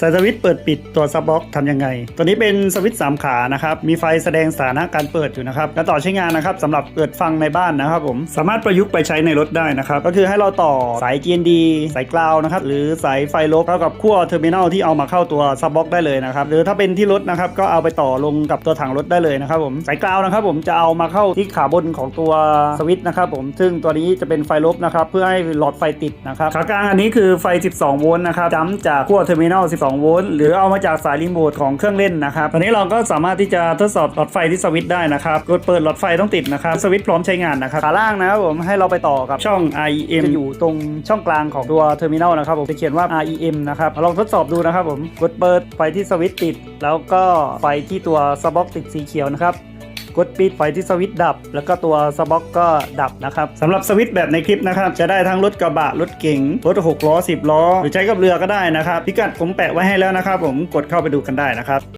สายสวิตช์เปิดปิดตัวซับบ็อกทำยังไง ตัวนี้เป็นสวิตช์3ขานะครับ มีไฟแสดงสถานะการเปิดอยู่นะครับ และต่อใช้งานนะครับสำหรับเปิดฟังในบ้านนะครับผม สามารถประยุกต์ไปใช้ในรถได้นะครับ ก็คือให้เราต่อสาย GND สายกราวนะครับ หรือสายไฟลบเข้ากับขั้วเทอร์มินอลที่เอามาเข้าตัวซับบ็อกได้เลยนะครับ หรือถ้าเป็นที่รถนะครับ ก็เอาไปต่อลงกับตัวถังรถได้เลยนะครับผม สายกราวนะครับผมจะเอามาเข้าที่ขาบนของตัวสวิตช์นะครับผม ซึ่งตัวนี้จะเป็นไฟลบนะครับ เพื่อให้หลอดไฟติดนะครับ ขากลางอันนี้คือไฟ 12 โวลต์นะครับจัมป์จากขั้วเทอร์มินอล12โวลต์หรือเอามาจากสายรีโมทของเครื่องเล่นนะครับตอนนี้เราก็สามารถที่จะทดสอบหลอดไฟที่สวิตช์ได้นะครับกดเปิดหลอดไฟต้องติดนะครับสวิตช์พร้อมใช้งานนะครับขาล่างนะครับผมให้เราไปต่อกับช่อง REM จะอยู่ตรงช่องกลางของตัวเทอร์มินอลนะครับผมจะเขียนว่า REM นะครับลองทดสอบดูนะครับผมกดเปิดไฟที่สวิตช์ติด แล้วก็ไฟที่ตัวสบ็อกติดสีเขียวนะครับ กดปิดไฟที่สวิตช์ดับ แล้วก็ตัวสบ็อกก็ดับนะครับสำหรับสวิตช์แบบในคลิปนะครับ จะได้ทั้งรถกระบะ รถเก๋งรถ6ล้อ 10 ล้อ หรือใช้กับเรือก็ได้นะครับ พิกัดผมแปะไว้ให้แล้วนะครับ ผมกดเข้าไปดูกันได้นะครับ